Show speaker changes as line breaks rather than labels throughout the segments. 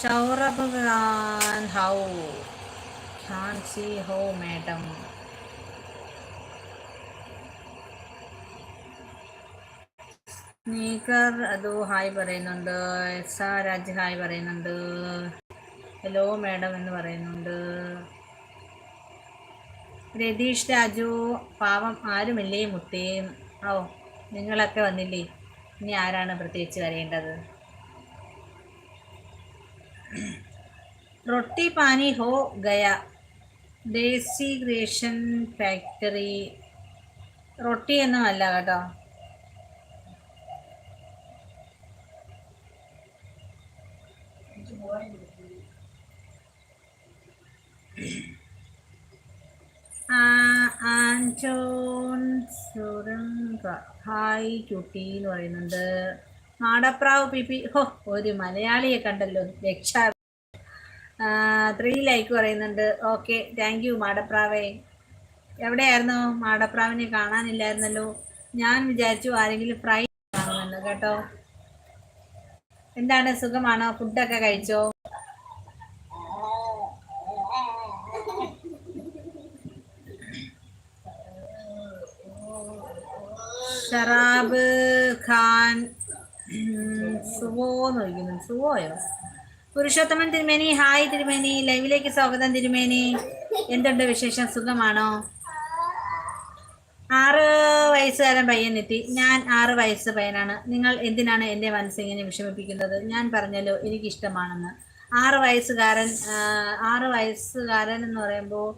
ഖാൻ ഹൗ ഖാൻ സി ഹോ മാഡം സ്നീക്കർ അതോ ഹായ് പറയുന്നുണ്ട് എസ് ആർ രാജ് ഹായ് പറയുന്നുണ്ട് ഹലോ മാഡം എന്ന് പറയുന്നുണ്ട് രതീഷ് രാജു പാവം ആരുമില്ലേ മുത്തേ ഓ നിങ്ങളൊക്കെ വന്നില്ലേ ഇനി ആരാണ് പ്രത്യേകിച്ച് വരേണ്ടത് റൊട്ടി പാനി ഹോ ഗയ. Desi creation factory. റൊട്ടി എന്നും അല്ല കേട്ടോ. ഹായ് കുട്ടി എന്ന് പറയുന്നുണ്ട്. മാടപ്രാവ് പി പി ഹോ ഒരു മലയാളിയെ കണ്ടല്ലോ. രക്ഷ ത്രീ ലൈക്ക് പറയുന്നുണ്ട്. ഓക്കെ താങ്ക് യു മാടപ്രാവേ. എവിടെയായിരുന്നു? മാടപ്രാവിനെ കാണാനില്ലായിരുന്നല്ലോ. ഞാൻ വിചാരിച്ചു ആരെങ്കിലും ഫ്രൈ കാണുന്നുണ്ട് കേട്ടോ. എന്താണ് സുഖമാണോ? ഫുഡൊക്കെ കഴിച്ചോ? ഷറാബ് ഖാൻ സുവോ എന്ന് വിളിക്കുന്നു. സുവോയോ? പുരുഷോത്തമൻ തിരുമേനി ഹായ് തിരുമേനി ലൈവിലേക്ക് സ്വാഗതം തിരുമേനി. എന്തുണ്ട് വിശേഷം? സുഖമാണോ? ആറ് വയസ്സുകാരൻ പയ്യൻ എത്തി ഞാൻ ആറ് വയസ്സ് പയ്യനാണ്. നിങ്ങൾ എന്തിനാണ് എന്റെ മനസ്സിങ്ങനെ വിഷമിപ്പിക്കുന്നത്? ഞാൻ പറഞ്ഞല്ലോ എനിക്കിഷ്ടമാണെന്ന്. ആറ് വയസ്സുകാരൻ ആറ് വയസ്സുകാരൻ എന്ന് പറയുമ്പോൾ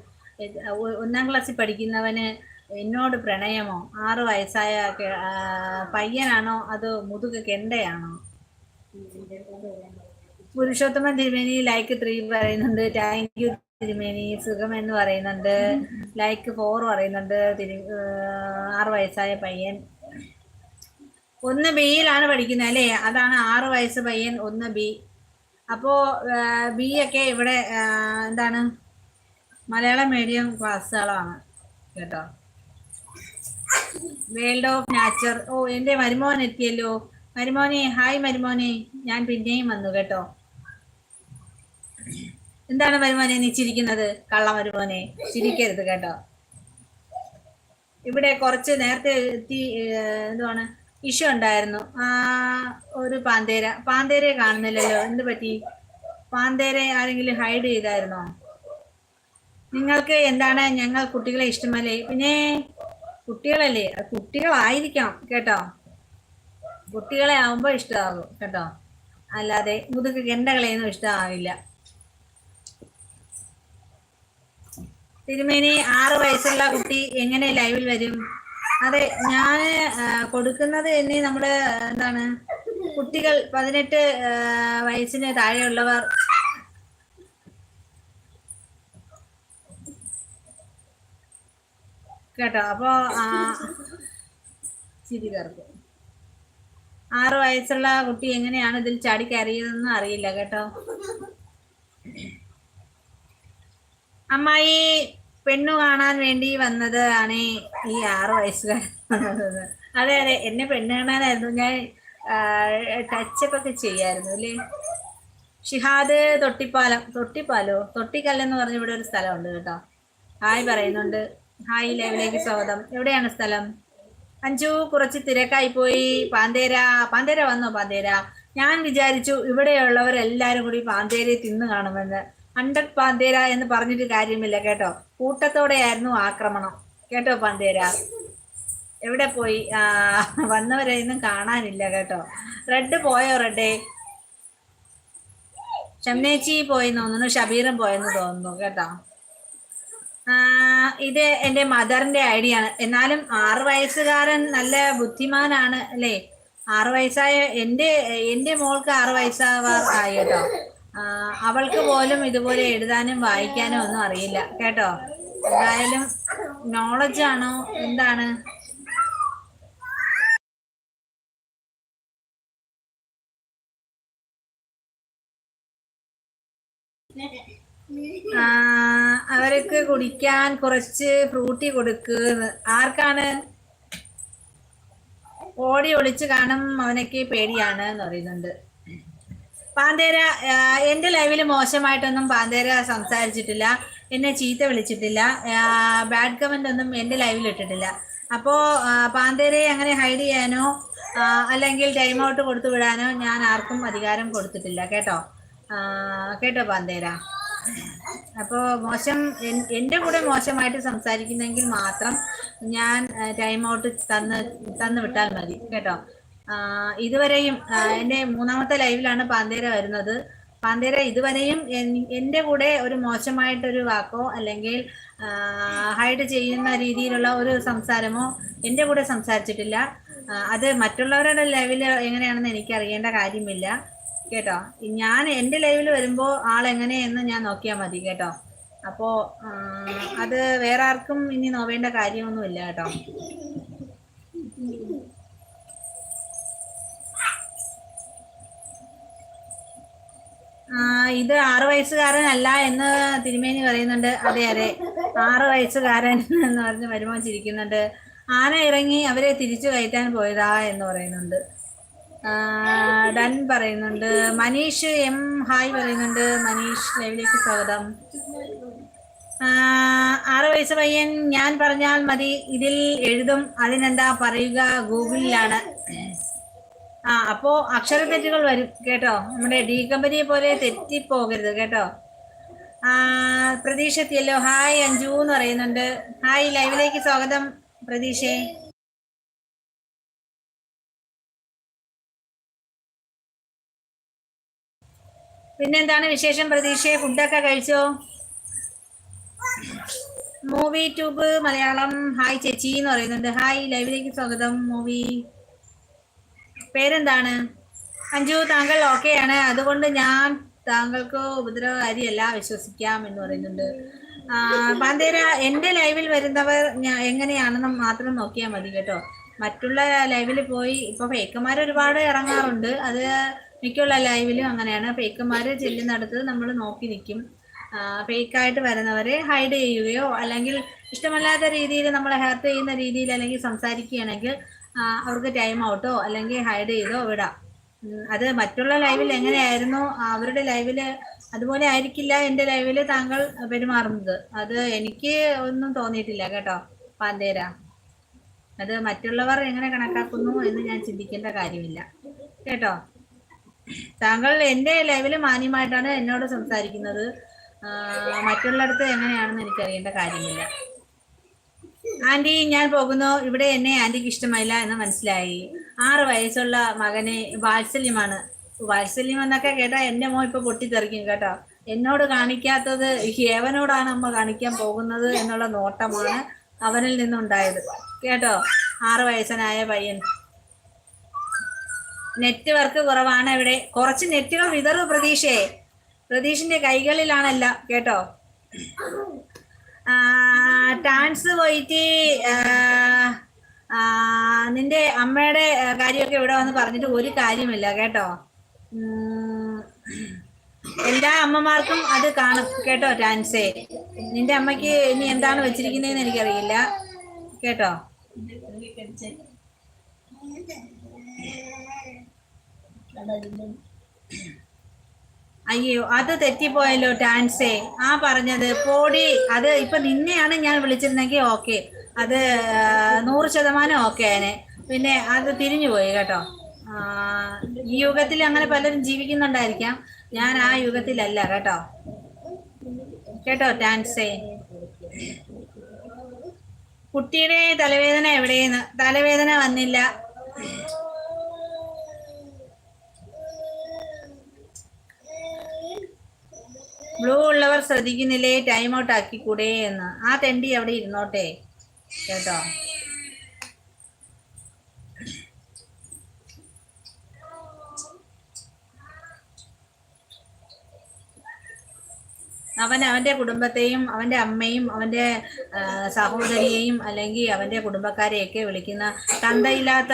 ഒന്നാം ക്ലാസ്സിൽ പഠിക്കുന്നവന് എന്നോട് പ്രണയമോ? ആറ് വയസ്സായ പയ്യനാണോ? അതോ മുതുക കെണ്ടയാണോ? പുരുഷോത്തമൻ തിരുമേനി ലൈക്ക് ത്രീ പറയുന്നുണ്ട്. താങ്ക് യു തിരുമേനി. സുഖം എന്ന് പറയുന്നുണ്ട്. ലൈക്ക് ഫോർ പറയുന്നുണ്ട്. തിരു ആറ് വയസ്സായ പയ്യൻ. ഒന്ന് ബിയിലാണ് പഠിക്കുന്നത് അല്ലേ? അതാണ് ആറ് വയസ്സ് പയ്യൻ ഒന്ന് ബി അപ്പോൾ ബി ഒക്കെ ഇവിടെ എന്താണ്? മലയാളം മീഡിയം ക്ലാസ്സുകളാണ് കേട്ടോ. വേൾഡ് ഓഫ് നാച്ചർ ഓ എന്റെ മരുമോൻ എത്തിയല്ലോ. മരുമോനെ ഹായ് മരുമോനെ. ഞാൻ പിന്നെയും വന്നു കേട്ടോ. എന്താണ് വരുമാനെ നീ ചിരിക്കുന്നത്? കള്ള വരുമാനെ ചിരിക്കരുത് കേട്ടോ. ഇവിടെ കുറച്ച് നേരത്തെ എത്തി എന്തുവാണ്? ഇഷ്യൂ ഉണ്ടായിരുന്നു. ആ ഒരു പാന്തേര. പാന്തേരയെ കാണുന്നില്ലല്ലോ. എന്ത് പറ്റി? പാന്തേരെ ആരെങ്കിലും ഹൈഡ് ചെയ്തായിരുന്നോ? നിങ്ങൾക്ക് എന്താണ് ഞങ്ങൾ കുട്ടികളെ ഇഷ്ടമല്ലേ? പിന്നെ കുട്ടികളല്ലേ? കുട്ടികളായിരിക്കാം കേട്ടോ. കുട്ടികളെ ആവുമ്പോൾ ഇഷ്ടമാകും കേട്ടോ. അല്ലാതെ മുതുക്ക് ഗണ്ടകളെയൊന്നും ഇഷ്ടമാവില്ല. തിരുമേനി ആറ് വയസ്സുള്ള കുട്ടി എങ്ങനെ ലൈവിൽ വരും? അതെ ഞാൻ കൊടുക്കുന്നത് തന്നെ നമ്മുടെ എന്താണ് കുട്ടികൾ പതിനെട്ട് വയസ്സിന് താഴെയുള്ളവർ. കേട്ടോ അപ്പോ ചിരി കറക്കും ആറ് വയസ്സുള്ള കുട്ടി എങ്ങനെയാണ് ഇതിൽ ചാടി കയറിയതെന്ന് അറിയില്ല കേട്ടോ. അമ്മായി പെണ്ണു കാണാൻ വേണ്ടി വന്നത് ആണ് ഈ ആറ് വയസ്സുകാരൻ അതെ അതെ. എന്നെ പെണ്ണ് കാണാനായിരുന്നു. ഞാൻ ടച്ചപ്പ് ഒക്കെ ചെയ്യായിരുന്നു അല്ലേ? ഷിഹാദ് തൊട്ടിപ്പാലം തൊട്ടിപ്പാലോ? തൊട്ടിക്കല്ലെന്ന് പറഞ്ഞ ഇവിടെ ഒരു സ്ഥലമുണ്ട് കേട്ടോ. ഹായ് പറയുന്നുണ്ട്. ഹായ് ലൈവിലേക്ക് സ്വാഗതം. എവിടെയാണ് സ്ഥലം? അഞ്ചു കുറച്ച് തിരക്കായി പോയി. പാന്തേര പാന്തേര വന്നോ പാന്തേര? ഞാൻ വിചാരിച്ചു ഇവിടെയുള്ളവരെല്ലാരും കൂടി പാന്തേരയെ തിന്നു കാണുമെന്ന്. ഹൺഡ്രഡ് പാന്തേര എന്ന് പറഞ്ഞിട്ട് കാര്യമില്ല കേട്ടോ. കൂട്ടത്തോടെയായിരുന്നു ആക്രമണം. കേട്ടോ പാന്തേര? എവിടെ പോയി? വന്നവരെ ഒന്നും കാണാനില്ല കേട്ടോ. റെഡ് പോയോ റെഡേ? ഷംനേച്ചി പോയെന്ന് തോന്നുന്നു ഷബീറും പോയെന്ന് തോന്നുന്നു കേട്ടോ. ഇത് എന്റെ മദറിന്റെ ഐഡിയ ആണ്. എന്നാലും ആറ് വയസ്സുകാരൻ നല്ല ബുദ്ധിമാനാണ് അല്ലേ? ആറ് വയസ്സായ എന്റെ എന്റെ മോൾക്ക് ആറ് വയസ്സാവാർ ആയി കേട്ടോ. അവൾക്ക് പോലും ഇതുപോലെ എഴുതാനും വായിക്കാനും ഒന്നും അറിയില്ല. കേട്ടോ? എന്തായാലും നോളജ് ആണോ? എന്താണ്? അവർക്ക് കുടിക്കാൻ കുറച്ച് ഫ്രൂട്ടി കൊടുക്കുക ആർക്കാണ്? ഓടി ഒളിച്ച് കാണും അവനൊക്കെ പേടിയാണ് എന്ന് പറയുന്നുണ്ട്. പാന്തേര എന്റെ ലൈവിൽ മോശമായിട്ടൊന്നും പാന്തേര സംസാരിച്ചിട്ടില്ല. എന്നെ ചീത്ത വിളിച്ചിട്ടില്ല. ബാഡ് കമന്റ് ഒന്നും എന്റെ ലൈവിൽ ഇട്ടിട്ടില്ല. അപ്പോ പാന്തേരയെ അങ്ങനെ ഹൈഡ് ചെയ്യാനോ അല്ലെങ്കിൽ ടൈം ഔട്ട് കൊടുത്തു വിടാനോ ഞാൻ ആർക്കും അധികാരം കൊടുത്തിട്ടില്ല. കേട്ടോ? കേട്ടോ പാന്തേര? അപ്പോ മോശം എന്റെ കൂടെ മോശമായിട്ട് സംസാരിക്കുന്നെങ്കിൽ മാത്രം ഞാൻ ടൈം ഔട്ട് തന്ന് തന്നു വിട്ടാൽ മതി. കേട്ടോ? ഇതുവരെയും എന്റെ മൂന്നാമത്തെ ലൈവിലാണ് പാന്തേര വരുന്നത്. പാന്തേര ഇതുവരെയും എന്റെ കൂടെ ഒരു മോശമായിട്ടൊരു വാക്കോ അല്ലെങ്കിൽ ഹൈഡ് ചെയ്യുന്ന രീതിയിലുള്ള ഒരു സംസാരമോ എന്റെ കൂടെ സംസാരിച്ചിട്ടില്ല. അത് മറ്റുള്ളവരുടെ ലൈവിൽ എങ്ങനെയാണെന്ന് എനിക്ക് അറിയേണ്ട കാര്യമില്ല. കേട്ടോ? ഞാൻ എന്റെ ലൈവിൽ വരുമ്പോൾ ആളെങ്ങനെയെന്ന് ഞാൻ നോക്കിയാൽ മതി കേട്ടോ? അപ്പോ അത് വേറെ ആർക്കും ഇനി നോവേണ്ട കാര്യമൊന്നുമില്ല കേട്ടോ? ഇത് ആറു വയസ്സുകാരനല്ല എന്ന് തിരുമേനി പറയുന്നുണ്ട്. അതെ അതെ. ആറു വയസ്സുകാരൻ എന്ന് പറഞ്ഞ് വരുമോ ചിരിക്കുന്നുണ്ട് ആന ഇറങ്ങി അവരെ തിരിച്ചു കയറ്റാൻ പോയതാ എന്ന് പറയുന്നുണ്ട്. ഡൻ പറയുന്നുണ്ട്. മനീഷ് എം ഹായ് പറയുന്നുണ്ട്. മനീഷ് ലൈവിലേക്ക് സ്വാഗതം. ആറ് വയസ്സ് പയ്യൻ ഞാൻ പറഞ്ഞാൽ മതി. ഇതിൽ എഴുതും. അതിനെന്താ പറയുക? ഗൂഗിളിലാണ്. ആ അപ്പോ അക്ഷര തെറ്റുകൾ വരും കേട്ടോ? നമ്മുടെ ഡി കമ്പനിയെ പോലെ തെറ്റിപ്പോകരുത് കേട്ടോ? ആ പ്രതീക്ഷ എത്തിയല്ലോ ഹായ് അഞ്ജു എന്ന് പറയുന്നുണ്ട്. ഹായ് ലൈവിലേക്ക് സ്വാഗതം പ്രതീക്ഷേ. പിന്നെന്താണ് വിശേഷം പ്രതീക്ഷയെ ഫുഡൊക്കെ കഴിച്ചോ? Movie tube Malayalam. ഹായ് ചേച്ചി എന്ന് പറയുന്നുണ്ട്. ഹായ് ലൈവിലേക്ക് സ്വാഗതം മൂവി. പേരെന്താണ്? അഞ്ജു താങ്കൾ ഓക്കെ ആണ്. അതുകൊണ്ട് ഞാൻ താങ്കൾക്ക് ഉപദ്രവകാരിയല്ല വിശ്വസിക്കാം എന്ന് പറയുന്നുണ്ട്. പാന്തേര എന്റെ ലൈവിൽ വരുന്നവർ എങ്ങനെയാണെന്ന് മാത്രം നോക്കിയാൽ മതി കേട്ടോ. മറ്റുള്ള ലൈവിൽ പോയി ഇപ്പൊ ഫേക്കന്മാർ ഒരുപാട് ഇറങ്ങാറുണ്ട്. അത് മിക്കുള്ള ലൈവിലും അങ്ങനെയാണ്. ഫേക്കന്മാർ ചെല്ലുന്നിടത്ത് നമ്മൾ നോക്കി നിൽക്കും ഫേക്കായിട്ട് വരുന്നവരെ ഹൈഡ് ചെയ്യുകയോ അല്ലെങ്കിൽ ഇഷ്ടമല്ലാത്ത രീതിയിൽ നമ്മളെ ഹെർട്ട് ചെയ്യുന്ന രീതിയിൽ അല്ലെങ്കിൽ സംസാരിക്കുകയാണെങ്കിൽ അവർക്ക് ടൈം ഔട്ടോ അല്ലെങ്കിൽ ഹൈഡ് ചെയ്തോ വിടാം. അത് മറ്റുള്ള ലൈവിൽ എങ്ങനെയായിരുന്നു? അവരുടെ ലൈവിൽ അതുപോലെ ആയിരിക്കില്ല എന്റെ ലൈവിൽ താങ്കൾ പെരുമാറുന്നത്. അത് എനിക്ക് ഒന്നും തോന്നിയിട്ടില്ല കേട്ടോ പാന്തേര. അത് മറ്റുള്ളവർ എങ്ങനെ കണക്കാക്കുന്നു എന്ന് ഞാൻ ചിന്തിക്കേണ്ട കാര്യമില്ല. കേട്ടോ? താങ്കൾ എന്റെ ലൈവിൽ മാന്യമായിട്ടാണ് എന്നോട് സംസാരിക്കുന്നത്. മറ്റുള്ളിടത്ത് എങ്ങനെയാണെന്ന് എനിക്കറിയേണ്ട കാര്യമില്ല. ആന്റി ഞാൻ പോകുന്നു. ഇവിടെ എന്നെ ആന്റിക്ക് ഇഷ്ടമായില്ല എന്ന് മനസ്സിലായി. ആറ് വയസ്സുള്ള മകനെ വാത്സല്യമാണ്. വാത്സല്യം എന്നൊക്കെ കേട്ടാ എന്റെ മോ ഇപ്പൊ പൊട്ടിത്തെറിക്കും കേട്ടോ. എന്നോട് കാണിക്കാത്തത് ഹേവനോടാണ് അമ്മ കാണിക്കാൻ പോകുന്നത് എന്നുള്ള നോട്ടമാണ് അവനിൽ നിന്നുണ്ടായത്. കേട്ടോ? ആറ് വയസ്സനായ പയ്യൻ. നെറ്റ്വർക്ക് കുറവാണ് ഇവിടെ. കുറച്ച് നെറ്റുകൾ വിതറു പ്രതീക്ഷയെ പ്രതീഷിന്റെ കൈകളിലാണല്ല. കേട്ടോ? ആ, ടാൻസ് പോയിട്ട് നിന്റെ അമ്മയുടെ കാര്യമൊക്കെ ഇവിടെ വന്ന് പറഞ്ഞിട്ട് ഒരു കാര്യമില്ല കേട്ടോ? എല്ലാ അമ്മമാർക്കും അത് കാണും കേട്ടോ ടാൻസേ നിന്റെ അമ്മയ്ക്ക് ഇനി എന്താണ് വെച്ചിരിക്കുന്നതെന്ന് എനിക്കറിയില്ല കേട്ടോ? അയ്യോ അത് തെറ്റിപ്പോയല്ലോ ഡാൻസേ. ആ പറഞ്ഞത് പോടി അത് ഇപ്പൊ നിന്നെയാണ് ഞാൻ വിളിച്ചിരുന്നെങ്കിൽ ഓക്കെ. അത് നൂറ് ശതമാനം ഓക്കെ ആനെ. പിന്നെ അത് തിരിഞ്ഞു പോയി കേട്ടോ. ഈ യുഗത്തിൽ അങ്ങനെ പലരും ജീവിക്കുന്നുണ്ടായിരിക്കാം. ഞാൻ ആ യുഗത്തിലല്ല കേട്ടോ. കേട്ടോ ഡാൻസേ? കുട്ടിയുടെ തലവേദന എവിടെയെന്ന്? തലവേദന വന്നില്ല. ബ്ലൂ ഉള്ളവർ ശ്രദ്ധിക്കുന്നില്ലേ? ടൈം ഔട്ട് ആക്കി ആക്കിക്കൂടെ എന്ന്. ആ തെണ്ടി അവിടെ ഇരുന്നോട്ടെ. കേട്ടോ? അവൻ അവന്റെ കുടുംബത്തെയും അവന്റെ അമ്മയും അവന്റെ സഹോദരിയെയും അല്ലെങ്കിൽ അവന്റെ കുടുംബക്കാരെയൊക്കെ വിളിക്കുന്ന തന്തയില്ലാത്ത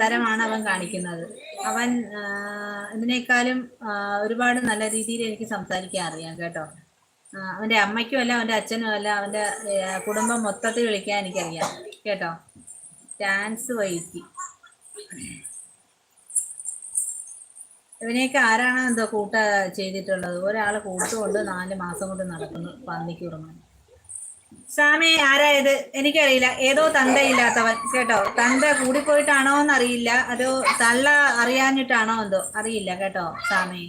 തരമാണ് അവൻ കാണിക്കുന്നത്. അവൻ ഇതിനേക്കാളും ഒരുപാട് നല്ല രീതിയിൽ എനിക്ക് സംസാരിക്കാൻ അറിയാം കേട്ടോ. അവന്റെ അമ്മയ്ക്കും അല്ല അവന്റെ അച്ഛനും അല്ല അവന്റെ കുടുംബം മൊത്തത്തിൽ വിളിക്കാൻ എനിക്കറിയാം കേട്ടോ. ചാൻസ് വൈറ്റി ഇവനെയൊക്കെ ആരാണ് എന്തോ കൂട്ട ചെയ്തിട്ടുള്ളത്? ഒരാളെ കൂട്ടുകൊണ്ട് നാല് മാസം കൊണ്ട് നടക്കുന്നു പന്നിക്ക് ഉറങ്ങാൻ. സ്വാമി ആരായത്? എനിക്കറിയില്ല. ഏതോ തന്തയില്ലാത്തവൻ കേട്ടോ? തന്ത കൂടിപ്പോയിട്ടാണോ എന്നറിയില്ല അതോ തള്ള അറിയാഞ്ഞിട്ടാണോ എന്തോ? അറിയില്ല കേട്ടോ സ്വാമി.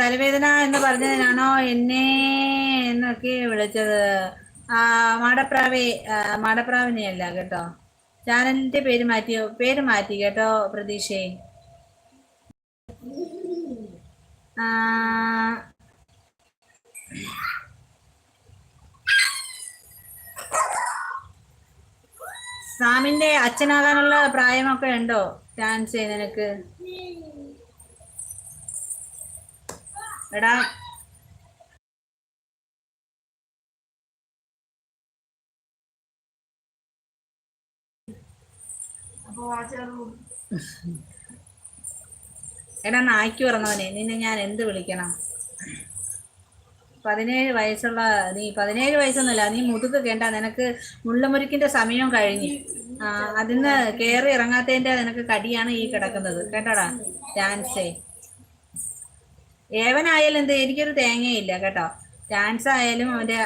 തലവേദന എന്ന് പറഞ്ഞതിനാണോ എന്നെ എന്നൊക്കെ വിളിച്ചത്. ആ മാടപ്രാവേ മാടപ്രാവിനെയല്ല കേട്ടോ. ചാനലിന്റെ പേര് മാറ്റി പേര് മാറ്റി കേട്ടോ പ്രതീക്ഷേ. സാമിന്റെ അച്ഛനാകാനുള്ള പ്രായമൊക്കെ ഉണ്ടോ? ചാൻസ് നിനക്ക് എടാ. എടാ നായ്ക്ക് പറഞ്ഞവനെ നിന്നെ ഞാൻ എന്ത് വിളിക്കണം? പതിനേഴ് വയസ്സുള്ള നീ പതിനേഴ് വയസ്സൊന്നുമില്ല നീ മുതുക്ക് കേണ്ട നിനക്ക് മുള്ളമുരുക്കിന്റെ സമയം കഴിഞ്ഞു. അതിന്ന് കയറി ഇറങ്ങാത്തതിന്റെ നിനക്ക് കടിയാണ് ഈ കിടക്കുന്നത്. കേട്ടോടാ? ചാൻസേ ഏവനായാലും എന്ത് എനിക്കൊരു തേങ്ങയില്ല കേട്ടോ. ചാൻസ് ആയാലും അവന്റെ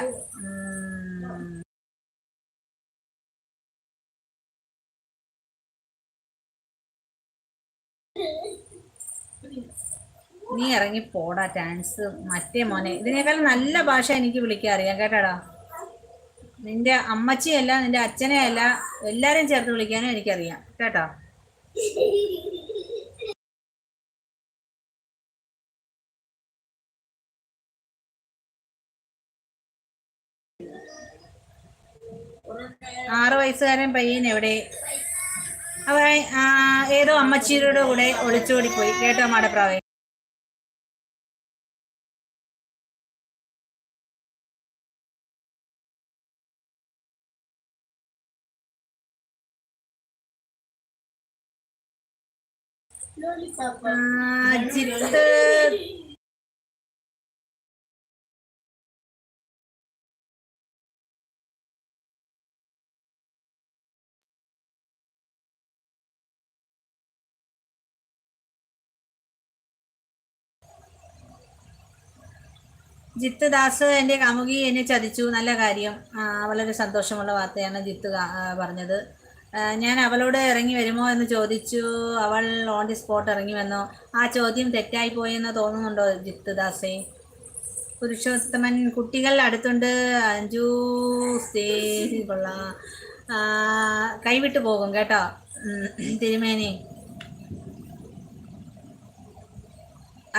നീ ഇറങ്ങി പോടാ ചാൻസ് മറ്റേ മോനെ. ഇതിനേക്കാൾ നല്ല ഭാഷ എനിക്ക് വിളിക്കാൻ അറിയാം കേട്ടാടാ. നിന്റെ അമ്മച്ചിയല്ല നിന്റെ അച്ഛനെയല്ല എല്ലാരെയും ചേർത്ത് വിളിക്കാനും എനിക്കറിയാം കേട്ടോ. ആറ് വയസ്സുകാരൻ പയ്യൻ എവിടെ? അവ ഏതോ അമ്മച്ചീരുടെ കൂടെ ഒളിച്ചോടിപ്പോയി. കേട്ടോ മാടപ്രാവേ? ജിത്ത് ജിത്ത് ദാസ് എന്റെ കാമുകി എന്നെ ചതിച്ചു. നല്ല കാര്യം. വളരെ സന്തോഷമുള്ള വാർത്തയാണ് ജിത്ത് പറഞ്ഞത്. ഞാൻ അവളോട് ഇറങ്ങി വരുമോ എന്ന് ചോദിച്ചു. അവൾ ഓൺ ദി സ്പോട്ട് ഇറങ്ങി വന്നോ. ആ ചോദ്യം തെറ്റായി പോയെന്ന് തോന്നുന്നുണ്ടോ ജിത്ത് ദാസേ പുരുഷോത്തമൻ കുട്ടികൾ അടുത്തുണ്ട്. അഞ്ചു കൊള്ളാം. കൈവിട്ടു പോകും കേട്ടോ. തിരുമേനി.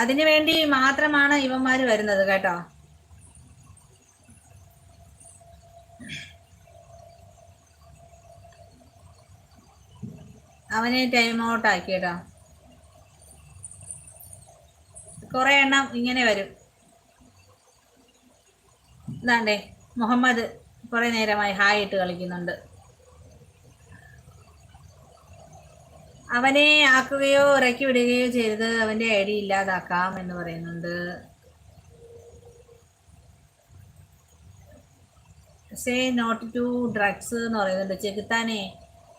അതിനു വേണ്ടി മാത്രമാണ് ഇവന്മാർ വരുന്നത് കേട്ടോ. അവനെ ടൈം ഔട്ട് ആക്കിയടാ. കുറെ എണ്ണം ഇങ്ങനെ വരും. ഇതാണ്ടേ മുഹമ്മദ് കുറെ നേരമായി ഹായ് ഇട്ട് കളിക്കുന്നുണ്ട്. അവനെ ആക്കുകയോ ഇറക്കി വിടുകയോ ചെയ്ത് അവന്റെ ഐ ഡി ഇല്ലാതാക്കാം എന്ന് പറയുന്നുണ്ട്. സേ നോട്ട് ടു ഡ്രഗ്സ് എന്ന് പറയുന്നുണ്ട്. ചെകുത്താനെ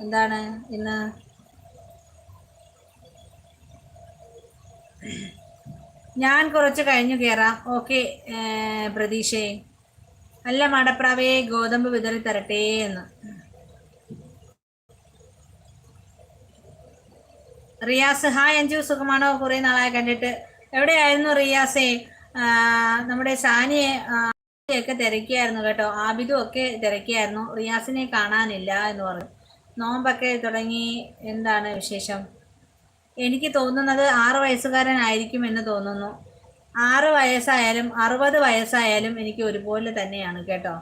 എന്താണ് ഇന്ന്? ഞാൻ കുറച്ച് കഴിഞ്ഞു കയറാം ഓക്കെ പ്രതീക്ഷേ. അല്ല മടപ്രാവയെ ഗോതമ്പ് വിതറി തരട്ടെ എന്ന്. റിയാസ് ഹായ് അഞ്ചു സുഖമാണോ? കുറെ നാളായി കണ്ടിട്ട്. എവിടെയായിരുന്നു റിയാസേ? നമ്മുടെ സാനിയെ ഒക്കെ തിരക്കിയായിരുന്നു കേട്ടോ. ആബിദും ഒക്കെ തിരക്കിയായിരുന്നു. റിയാസിനെ കാണാനില്ല എന്ന് പറഞ്ഞു. നോമ്പൊക്കെ തുടങ്ങി. എന്താണ് വിശേഷം? എനിക്ക് തോന്നുന്നത് ആറ് വയസ്സുകാരനായിരിക്കും എന്ന് തോന്നുന്നു. ആറ് വയസ്സായാലും അറുപത് വയസ്സായാലും എനിക്ക് ഒരുപോലെ തന്നെയാണ് കേട്ടോ.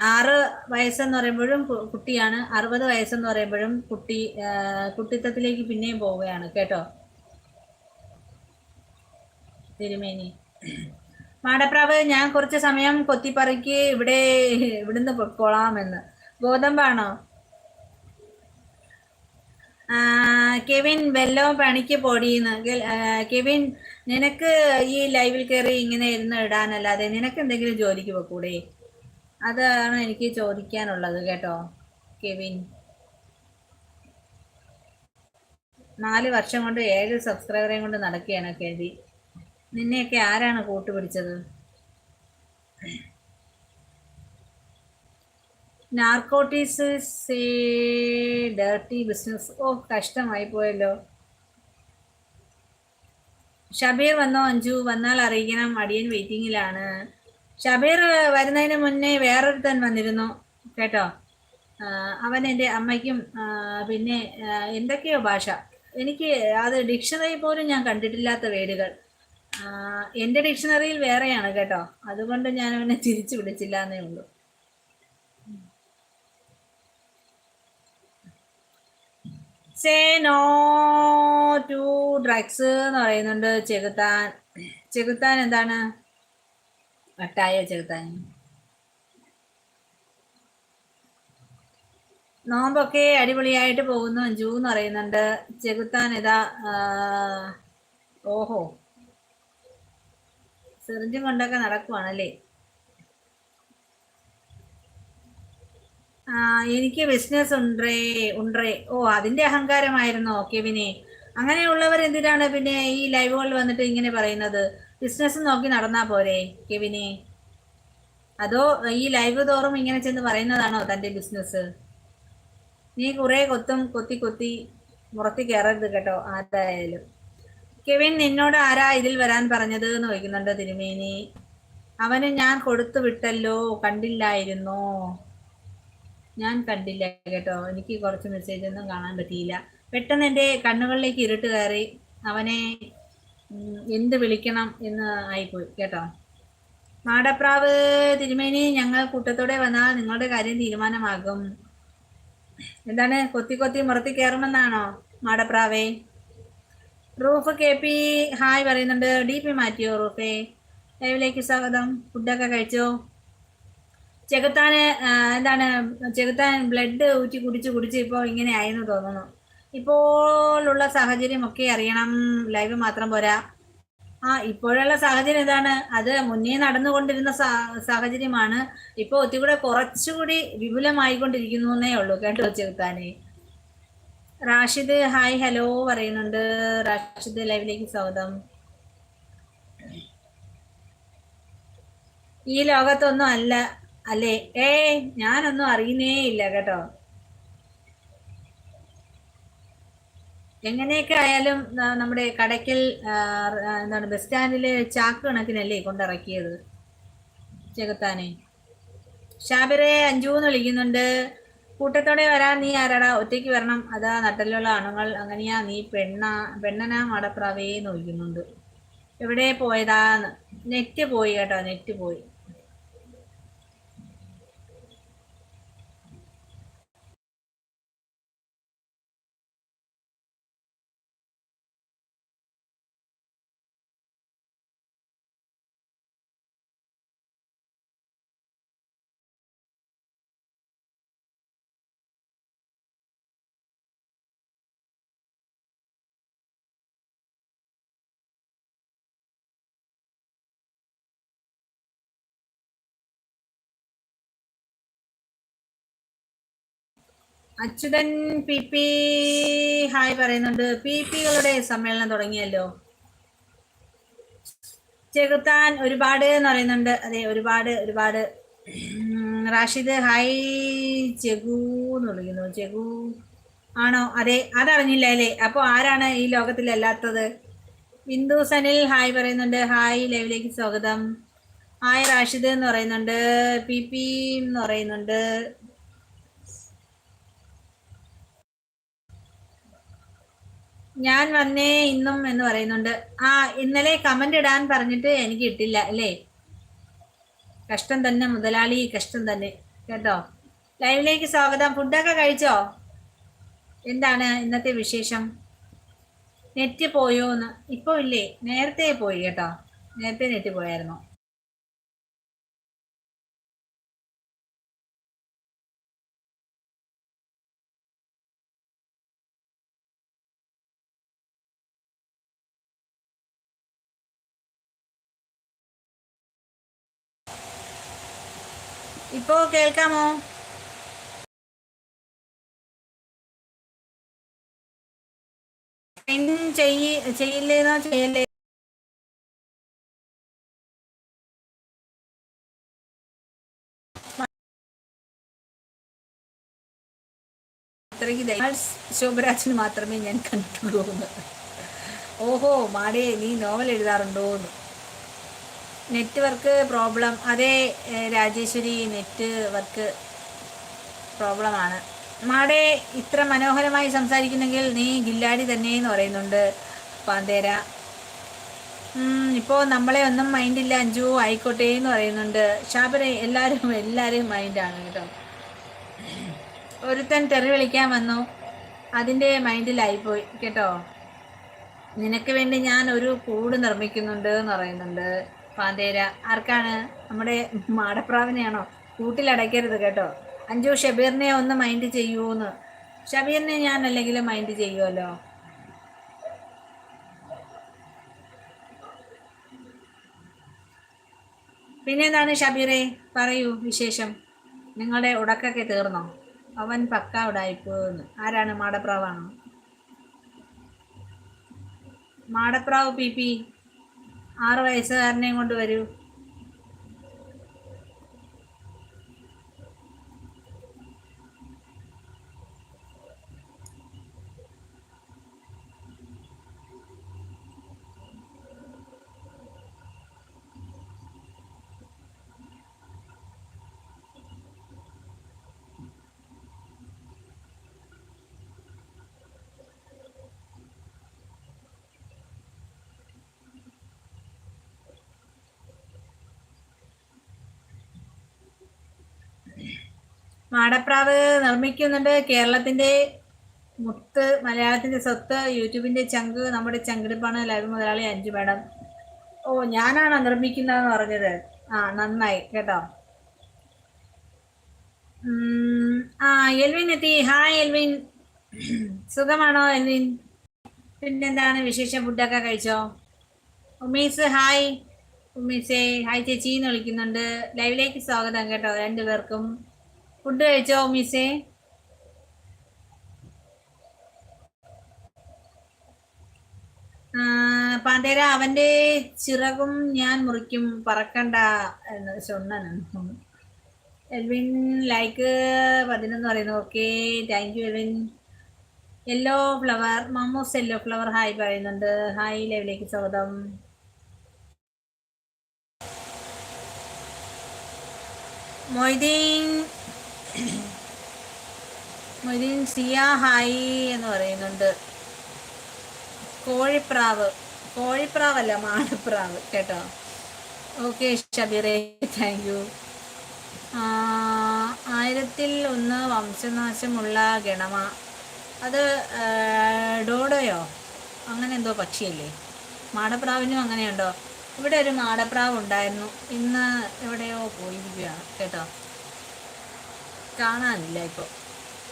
ആറ് വയസ്സെന്ന് പറയുമ്പോഴും കുട്ടിയാണ്. അറുപത് വയസ്സെന്ന് പറയുമ്പോഴും കുട്ടി കുട്ടിത്തത്തിലേക്ക് പിന്നെയും പോവുകയാണ് കേട്ടോ. തിരുമേനി. മാടപ്രാവ് ഞാൻ കുറച്ച് സമയം കൊത്തിപ്പറിക്ക് ഇവിടെ ഇവിടുന്ന് പൊക്കോളാമെന്ന് ഗോതമ്പാണോ? കെവിൻ വെല്ലോ പണിക്ക് പൊടിയുന്നു കെവിൻ നിനക്ക് ഈ ലൈവിൽ കയറി ഇങ്ങനെ ഇരുന്ന് ഇടാനല്ലാതെ നിനക്ക് എന്തെങ്കിലും ജോലിക്ക് പോക്കൂടെ? അതാണ് എനിക്ക് ചോദിക്കാനുള്ളത് കേട്ടോ കെവിൻ. നാല് വർഷം കൊണ്ട് ഏഴ് സബ്സ്ക്രൈബറേയും കൊണ്ട് നടക്കുകയാണ് കെവി. നിന്നെയൊക്കെ ആരാണ് കൂട്ടുപിടിച്ചത്? നാർക്കോട്ടിക്സ് ഡേർട്ടി ബിസിനസ് ഓ കഷ്ടമായി പോയല്ലോ. ഷബീർ വന്നോ അഞ്ചു വന്നാൽ അറിയിക്കണം. അടിയൻ വെയിറ്റിങ്ങിലാണ്. ഷബീർ വരുന്നതിന് മുന്നേ വേറൊരുത്തൻ വന്നിരുന്നു. കേട്ടോ? അവൻ എന്റെ അമ്മയ്ക്കും പിന്നെ എന്തൊക്കെയോ ഭാഷ. എനിക്ക് അത് ഡിക്ഷണറി പോലും ഞാൻ കണ്ടിട്ടില്ലാത്ത വേടുകൾ എന്റെ ഡിക്ഷണറിയിൽ വേറെയാണ് കേട്ടോ. അതുകൊണ്ട് ഞാൻ അവനെ തിരിച്ചു വിളിച്ചില്ല എന്നേ ഉള്ളൂ. സേ നോ ടു ഡ്രഗ്സ് എന്ന് പറയുന്നുണ്ട് ചെകുത്താൻ. ചെകുത്താൻ എന്താണ്? വട്ടായോ ചെകുത്താൻ. നോമ്പൊക്കെ അടിപൊളിയായിട്ട് പോകുന്നു അഞ്ചു എന്ന് പറയുന്നുണ്ട്. ചെകുത്താൻ ഇതാ ഓഹോ. സെറിഞ്ചും കൊണ്ടൊക്കെ നടക്കുവാണല്ലേ? എനിക്ക് ബിസിനസ് ഉണ്ടേ ഉണ്ടേ ഓ അതിന്റെ അഹങ്കാരമായിരുന്നോ കെവിനെ? അങ്ങനെയുള്ളവർ എന്തിനാണ് പിന്നെ ഈ ലൈവുകളിൽ വന്നിട്ട് ഇങ്ങനെ പറയുന്നത്? ബിസിനസ് നോക്കി നടന്നാ പോരെ കെവിനെ? അതോ ഈ ലൈവ് തോറും ഇങ്ങനെ ചെന്ന് പറയുന്നതാണോ തന്റെ ബിസിനസ് നീ കുറെ കൊത്തും കൊത്തി കൊത്തി മുറത്തി കയറരുത് കേട്ടോ ആരായാലും. കെവിൻ നിന്നോട് ആരാ ഇതിൽ വരാൻ പറഞ്ഞത് എന്ന് ചോദിക്കുന്നുണ്ട് തിരുമേനി. അവന് ഞാൻ കൊടുത്തു വിട്ടല്ലോ കണ്ടില്ലായിരുന്നോ? ഞാൻ കണ്ടില്ല കേട്ടോ. എനിക്ക് കുറച്ച് മെസ്സേജ് ഒന്നും കാണാൻ പറ്റിയില്ല. പെട്ടെന്ന് എന്റെ കണ്ണുകളിലേക്ക് ഇരുട്ട് കയറി അവനെ എന്ത് വിളിക്കണം എന്ന് ആയിപ്പോയി കേട്ടോ. മാടപ്രാവ് തിരുമേനി ഞങ്ങൾ കൂട്ടത്തോടെ വന്നാൽ നിങ്ങളുടെ കാര്യം തീരുമാനമാകും. എന്താണ്? കൊത്തി കൊത്തി മുറത്തി കയറുമെന്നാണോ മാടപ്രാവേ? റൂഫ് കെ പി ഹായ് പറയുന്നുണ്ട്. ഡി പി മാറ്റിയോ റൂഫേ? ലൈവിലേക്ക് സ്വാഗതം. ഫുഡൊക്കെ കഴിച്ചോ? ചെകുത്താന് എന്താണ് ചെകുത്താൻ ബ്ലഡ് ഊറ്റി കുടിച്ച് കുടിച്ച് ഇപ്പോൾ ഇങ്ങനെ ആയെന്ന് തോന്നുന്നു. ഇപ്പോഴുള്ള സാഹചര്യം ഒക്കെ അറിയണം. ലൈവ് മാത്രം പോരാ. ആ ഇപ്പോഴുള്ള സാഹചര്യം എന്താണ് അത് മുന്നേ നടന്നുകൊണ്ടിരുന്ന സാഹചര്യമാണ്. ഇപ്പോൾ ഒത്തിരി കുറച്ചുകൂടി വിപുലമായിക്കൊണ്ടിരിക്കുന്നു എന്നേ ഉള്ളൂ കേട്ടോ ചെകുത്താനെ. റാഷിദ് ഹായ് ഹലോ പറയുന്നുണ്ട്. റാഷിദ് ലൈവിലേക്ക് സ്വാഗതം. ഈ ലോകത്തൊന്നും അല്ല. അല്ലേ? ഏ ഞാനൊന്നും അറിയുന്നേ ഇല്ല കേട്ടോ. എങ്ങനെയൊക്കെ ആയാലും നമ്മുടെ കടയ്ക്കൽ എന്താണ് ബസ് സ്റ്റാൻഡിൽ ചാക്ക് കണക്കിനല്ലേ കൊണ്ടിറക്കിയത്? ചെകുത്താനെ. ഷാബിറെ അഞ്ചൂന്ന് വിളിക്കുന്നുണ്ട്. കൂട്ടത്തോടെ വരാൻ നീ ആരാടാ? ഒറ്റയ്ക്ക് വരണം. അതാ നട്ടലുള്ള ആണുങ്ങൾ അങ്ങനെയാ നീ പെണ്ണ പെണ്ണനാ മടപ്രാവേ വിളിക്കുന്നുണ്ട്. എവിടെ പോയതാന്ന് നെറ്റ് പോയി കേട്ടോ നെറ്റ് പോയി. അച്യുതൻ പി പി ഹായ് പറയുന്നുണ്ട്. പി പികളുടെ സമ്മേളനം തുടങ്ങിയല്ലോ. ചെകുത്താൻ ഒരുപാട് എന്ന് പറയുന്നുണ്ട്. അതെ ഒരുപാട് ഒരുപാട്. റാഷിദ് ഹായ് ചെഗു എന്ന് വിളിക്കുന്നു. ചെഗു ആണോ? അതെ അതറിഞ്ഞില്ല അല്ലേ? അപ്പോൾ ആരാണ് ഈ ലോകത്തിലല്ലാത്തത്? ബിന്ദു സനിൽ ഹായ് പറയുന്നുണ്ട്. ഹായ് ലൈവിലേക്ക് സ്വാഗതം. ഹായ് റാഷിദ് എന്ന് പറയുന്നുണ്ട്. പി പി എന്ന് പറയുന്നുണ്ട്. ഞാൻ വന്നേ ഇന്നും എന്ന് പറയുന്നുണ്ട്. ആ ഇന്നലെ കമന്റ് ഇടാൻ പറഞ്ഞിട്ട് എനിക്ക് ഇട്ടില്ല അല്ലേ? കഷ്ടം തന്നെ മുതലാളി കഷ്ടം തന്നെ. കേട്ടോ? ലൈവിലേക്ക് സ്വാഗതം. ഫുഡൊക്കെ കഴിച്ചോ? എന്താണ് ഇന്നത്തെ വിശേഷം? നെറ്റ് പോയോ എന്ന് ഇല്ലേ? നേരത്തെ പോയി കേട്ടോ. നേരത്തെ നെറ്റ് പോയായിരുന്നോ. ഇപ്പോ കേൾക്കാമോ ചെയ്യ ചെയ്യില്ലേന്നോ ചെയ്യല്ലേ അത്രയ്ക്ക് ശോഭരാജിന് മാത്രമേ ഞാൻ കണ്ടിട്ടുള്ളൂ എന്ന് ഓഹോ മാടേ നീ നോവൽ എഴുതാറുണ്ടോ എന്ന് നെറ്റ്വർക്ക് പ്രോബ്ലം അതെ രാജേശ്വരി നെറ്റ് വർക്ക് പ്രോബ്ലമാണ്. മാടെ ഇത്ര മനോഹരമായി സംസാരിക്കുന്നെങ്കിൽ നീ ഗില്ലാടി തന്നെ എന്ന് പറയുന്നുണ്ട് പാന്തേര. ഇപ്പോൾ നമ്മളെ ഒന്നും മൈൻഡില്ല അഞ്ചു ആയിക്കോട്ടെ എന്ന് പറയുന്നുണ്ട്. ഷാബര എല്ലാവരും എല്ലാവരും മൈൻഡാണ് കേട്ടോ. ഒരുത്തൻ തെറി വിളിക്കാൻ വന്നു. അതിന്റെ മൈൻഡിലായിപ്പോയി കേട്ടോ. നിനക്ക് വേണ്ടി ഞാൻ ഒരു കൂട് നിർമ്മിക്കുന്നുണ്ട് എന്ന് പറയുന്നുണ്ട്. പാന്തേര. ആർക്കാണ്? നമ്മുടെ മാടപ്രാവിനെയാണോ? കൂട്ടിലടയ്ക്കരുത് കേട്ടോ. അഞ്ചു ഷബീറിനെ ഒന്ന് മൈൻഡ് ചെയ്യൂന്ന് ഷബീറിനെ ഞാൻ അല്ലെങ്കിൽ മൈൻഡ് ചെയ്യുമല്ലോ പിന്നെ എന്താണ് ഷബീറെ? പറയൂ വിശേഷം. നിങ്ങളുടെ ഉടക്കൊക്കെ തീർന്നോ? അവൻ പക്ക ഉടായിപ്പോന്ന് ആരാണ് മാടപ്രാവാണോ? മാടപ്രാവ് പി പി. ആറ് വയസ്സുകാരനെയും കൊണ്ട് വരൂ. മാടപ്രാവ് നിർമ്മിക്കുന്നുണ്ട്. കേരളത്തിന്റെ മുത്ത് മലയാളത്തിന്റെ സ്വത്ത് യൂട്യൂബിന്റെ ചങ്ക് നമ്മുടെ ചങ്കിടിപ്പാണ് ലൈവ് മുതലാളി അഞ്ചു മേഡം. ഓ ഞാനാണ് നിർമ്മിക്കുന്നതെന്ന് പറഞ്ഞത്? ആ നന്നായി കേട്ടോ. ആ എൽവിൻ എത്തി. Hi Elvin. സുഖമാണോ എൽവിൻ? പിന്നെന്താണ് വിശേഷം? ഫുഡൊക്കെ കഴിച്ചോ? ഉമീസ് ഹായ്. ഉമീസേ ഹായ് ചേച്ചി എന്ന് വിളിക്കുന്നുണ്ട്. ലൈവിലേക്ക് സ്വാഗതം കേട്ടോ രണ്ടുപേർക്കും. ഫുഡ് കഴിച്ചോ മിസ്സേ പാന്തേര അവന്റെ ചിറകും ഞാൻ മുറിക്കും. പറക്കണ്ട എന്ന് ചൊണ്ണനാണ് എൽവിൻ ലൈക്ക് പതിനൊന്ന് പറയുന്നു. Okay thank you Elvin. Yellow flower Mammoos yellow flower hi പറയുന്നുണ്ട്. ഹായ് ലൈവിലേക്ക് സ്വാഗതം. മൊയ്തീൻ മൊയ്തീൻ സിയ ഹായി എന്ന് പറയുന്നുണ്ട്. കോഴിപ്രാവ്. കോഴിപ്രാവല്ല മാടപ്രാവ്. കേട്ടോ? ഓക്കെ ഷബീറെ താങ്ക് യു ആയിരത്തിൽ ഒന്ന് വംശനാശമുള്ള ഗണമ. അത് ഡോഡോയോ? അങ്ങനെ എന്തോ പക്ഷിയല്ലേ? മാടപ്രാവിനും അങ്ങനെയുണ്ടോ? ഇവിടെ ഒരു മാടപ്രാവ് ഉണ്ടായിരുന്നു. ഇന്ന് എവിടെയോ പോയിരിക്കുകയാണ്. കേട്ടോ? കാണാനില്ല ഇപ്പോൾ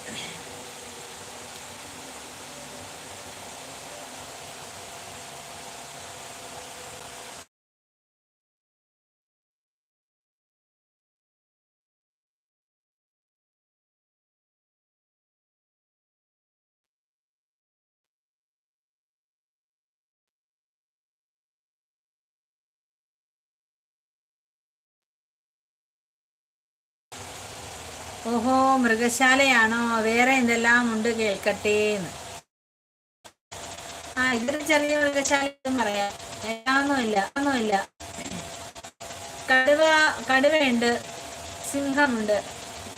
Thank you. ഓഹോ മൃഗശാലയാണോ? വേറെ എന്തെല്ലാം ഉണ്ട് കേൾക്കട്ടെ എന്ന്. ആ ഇതൊരു ചെറിയ മൃഗശാല പറയാം. ഒന്നുമില്ല ഒന്നുമില്ല. കടുവ കടുവയുണ്ട് സിംഹമുണ്ട്.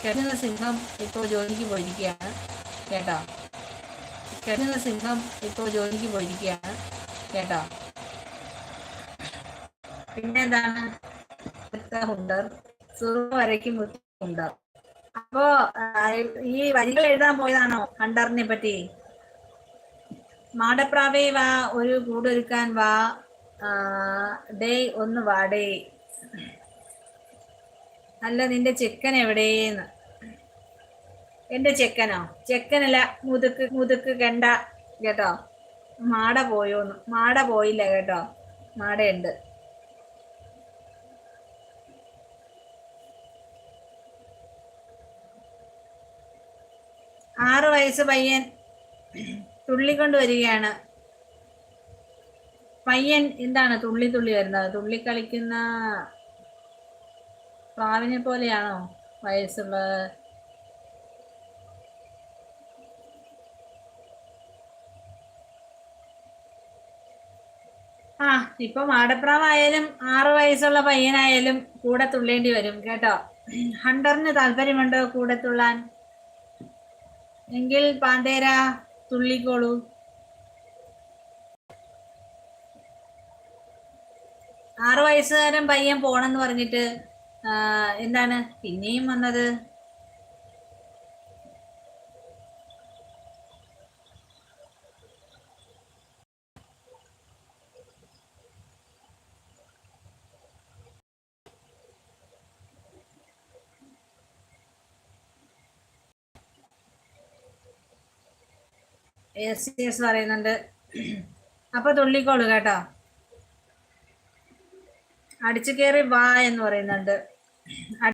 കിടന്ന സിംഹം ഇപ്പോൾ ജോലിക്ക് പോയിരിക്കുകയാണ് കേട്ടോ? കിടന്ന സിംഹം ഇപ്പോൾ ജോലിക്ക് പോയിരിക്കുകയാണ് കേട്ടോ? പിന്നെന്താണ്? ഹുണ്ടർ സുറു വരയ്ക്കും ഹുണ്ടർ അപ്പോ ഈ വരികൾ എഴുതാൻ പോയതാണോ ഹണ്ടറിനെ പറ്റി? മാടപ്രാവേ വാ ഒരു കൂടൊരുക്കാൻ വാ ഡേ ഒന്ന് വാടേ അല്ല നിന്റെ ചെക്കൻ എവിടെയെന്ന്? എന്റെ ചെക്കനോ? ചെക്കനല്ല മുതുക്ക് മുതുക്ക് കണ്ട കേട്ടോ? മാട പോയോന്ന് മാട പോയില്ല കേട്ടോ? മാടയുണ്ട്. ആറ് വയസ്സ് പയ്യൻ തുള്ളിക്കൊണ്ട് വരികയാണ്. പയ്യൻ എന്താണ് തുള്ളി തുള്ളി വരുന്നത്? തുള്ളി കളിക്കുന്ന പ്രാവിനെ പോലെയാണോ വയസ്സുള്ളത്? ആ ഇപ്പൊ മാടപ്രാവായാലും ആറ് വയസ്സുള്ള പയ്യനായാലും കൂടെ തുള്ളേണ്ടി വരും കേട്ടോ. ഹണ്ടറിന് താല്പര്യമുണ്ടോ കൂടെ തുള്ളാൻ? എങ്കിൽ പാണ്ഡേര തുള്ളിക്കോളൂ. ആറു വയസ്സുകാരൻ പയ്യൻ പോണെന്ന് പറഞ്ഞിട്ട് എന്താണ്? പിന്നെയും വന്നത്? യെസ് എസ് പറയുന്നുണ്ട്. അപ്പൊ തുള്ളിക്കോളൂ കേട്ടോ. അടിച്ചു കയറി വാ എന്ന് പറയുന്നുണ്ട്.